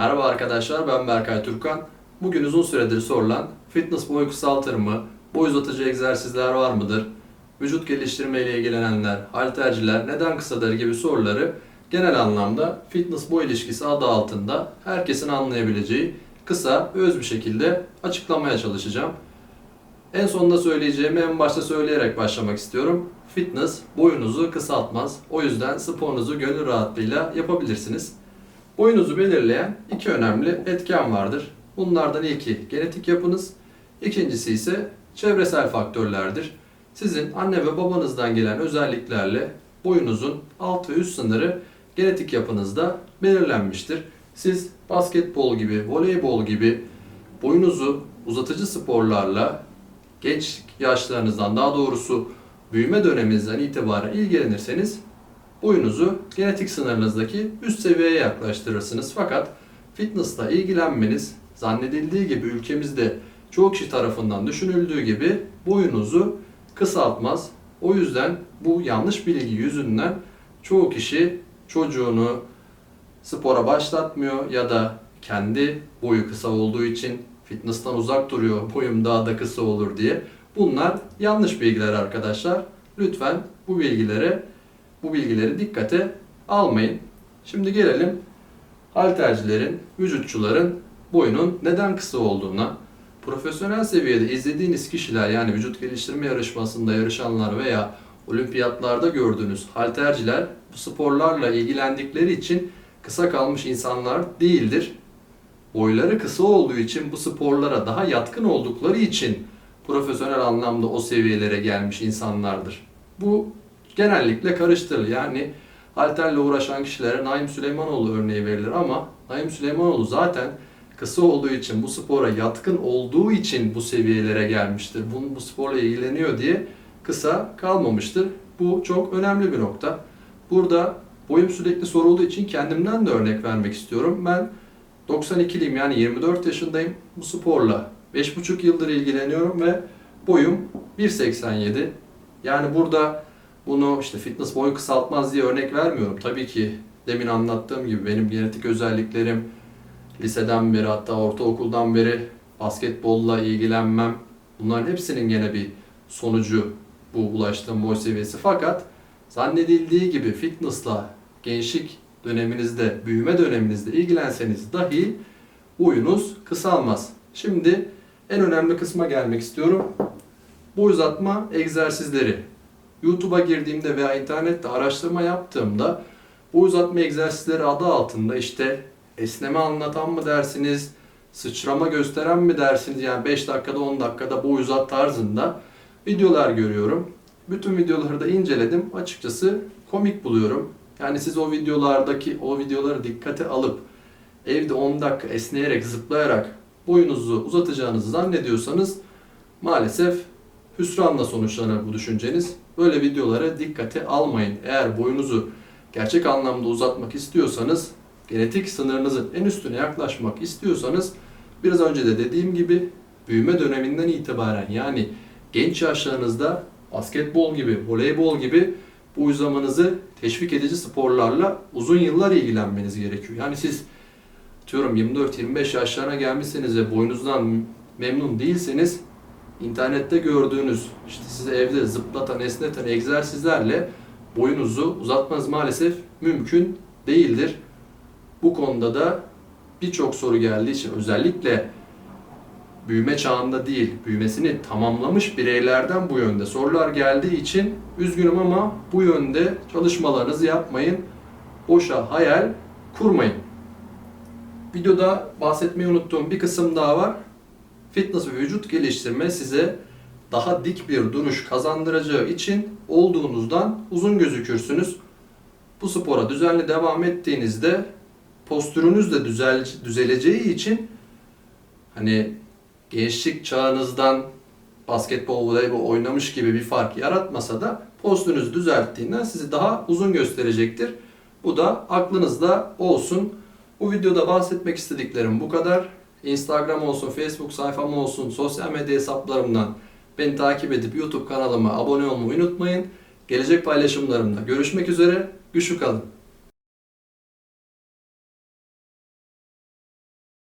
Merhaba arkadaşlar ben Berkay Türkan. Bugün uzun süredir sorulan fitness boy kısaltır mı? Boy uzatıcı egzersizler var mıdır? Vücut geliştirme ile ilgilenenler, halterciler neden kısadır gibi soruları genel anlamda fitness boy ilişkisi adı altında herkesin anlayabileceği kısa öz bir şekilde açıklamaya çalışacağım. En sonunda söyleyeceğimi en başta söyleyerek başlamak istiyorum. Fitness boyunuzu kısaltmaz. O yüzden sporunuzu gönül rahatlığıyla yapabilirsiniz. Boyunuzu belirleyen iki önemli etken vardır. Bunlardan ilki genetik yapınız, ikincisi ise çevresel faktörlerdir. Sizin anne ve babanızdan gelen özelliklerle boyunuzun alt ve üst sınırı genetik yapınızda belirlenmiştir. Siz basketbol gibi, voleybol gibi boyunuzu uzatıcı sporlarla genç yaşlarınızdan daha doğrusu büyüme döneminizden itibaren ilgilenirseniz boyunuzu genetik sınırınızdaki üst seviyeye yaklaştırırsınız. Fakat fitnessla ilgilenmeniz zannedildiği gibi ülkemizde çoğu kişi tarafından düşünüldüğü gibi boyunuzu kısaltmaz. O yüzden bu yanlış bilgi yüzünden çoğu kişi çocuğunu spora başlatmıyor ya da kendi boyu kısa olduğu için fitness'tan uzak duruyor, boyum daha da kısa olur diye. Bunlar yanlış bilgiler arkadaşlar. Lütfen bu bilgilere bu bilgileri dikkate almayın. Şimdi gelelim haltercilerin, vücutçuların boyunun neden kısa olduğuna. Profesyonel seviyede izlediğiniz kişiler yani vücut geliştirme yarışmasında yarışanlar veya olimpiyatlarda gördüğünüz halterciler bu sporlarla ilgilendikleri için kısa kalmış insanlar değildir. Boyları kısa olduğu için bu sporlara daha yatkın oldukları için profesyonel anlamda o seviyelere gelmiş insanlardır. Bu genellikle karıştırılır. Yani halterle uğraşan kişilere Naim Süleymanoğlu örneği verilir ama Naim Süleymanoğlu zaten kısa olduğu için bu spora yatkın olduğu için bu seviyelere gelmiştir. Bunu bu sporla ilgileniyor diye kısa kalmamıştır. Bu çok önemli bir nokta. Burada boyum sürekli sorulduğu için kendimden de örnek vermek istiyorum. Ben 92'liyim yani 24 yaşındayım. Bu sporla 5,5 yıldır ilgileniyorum ve boyum 1.87. Yani burada bunu işte fitness boy kısaltmaz diye örnek vermiyorum. Tabii ki demin anlattığım gibi benim genetik özelliklerim liseden beri hatta ortaokuldan beri basketbolla ilgilenmem bunların hepsinin gene bir sonucu bu ulaştığım boy seviyesi. Fakat zannedildiği gibi fitnessla gençlik döneminizde, büyüme döneminizde ilgilenseniz dahi boyunuz kısalmaz. Şimdi en önemli kısma gelmek istiyorum. Boy uzatma egzersizleri. YouTube'a girdiğimde veya internette araştırma yaptığımda boy uzatma egzersizleri adı altında işte esneme anlatan mı dersiniz, sıçrama gösteren mi dersiniz yani 5 dakikada 10 dakikada boy uzat tarzında videolar görüyorum. Bütün videoları da inceledim. Açıkçası komik buluyorum. Yani siz o videolardaki o videoları dikkate alıp evde 10 dakika esneyerek, zıplayarak boyunuzu uzatacağınızı zannediyorsanız maalesef hüsranla sonuçlanır bu düşünceniz. Böyle videolara dikkate almayın. Eğer boyunuzu gerçek anlamda uzatmak istiyorsanız, genetik sınırınızın en üstüne yaklaşmak istiyorsanız biraz önce de dediğim gibi büyüme döneminden itibaren yani genç yaşlarınızda basketbol gibi, voleybol gibi bu uzamanızı teşvik edici sporlarla uzun yıllar ilgilenmeniz gerekiyor. Yani siz diyorum 24-25 yaşlarına gelmişseniz ve boyunuzdan memnun değilseniz internette gördüğünüz işte sizi evde zıplatan, esneten egzersizlerle boyunuzu uzatmanız maalesef mümkün değildir. Bu konuda da birçok soru geldiği için özellikle büyüme çağında değil, büyümesini tamamlamış bireylerden bu yönde sorular geldiği için üzgünüm ama bu yönde çalışmalarınızı yapmayın. Boşa hayal kurmayın. Videoda bahsetmeyi unuttuğum bir kısım daha var. Fitness ve vücut geliştirme size daha dik bir duruş kazandıracağı için olduğunuzdan uzun gözükürsünüz. Bu spora düzenli devam ettiğinizde postürünüz de düzel, düzeleceği için hani gençlik çağınızdan basketbol, voleybol oynamış gibi bir fark yaratmasa da postürünüzü düzelttiğinden sizi daha uzun gösterecektir. Bu da aklınızda olsun. Bu videoda bahsetmek istediklerim bu kadar. Instagram olsun, Facebook sayfam olsun, sosyal medya hesaplarımdan beni takip edip YouTube kanalıma abone olmayı unutmayın. Gelecek paylaşımlarımda görüşmek üzere. Güçlü kalın.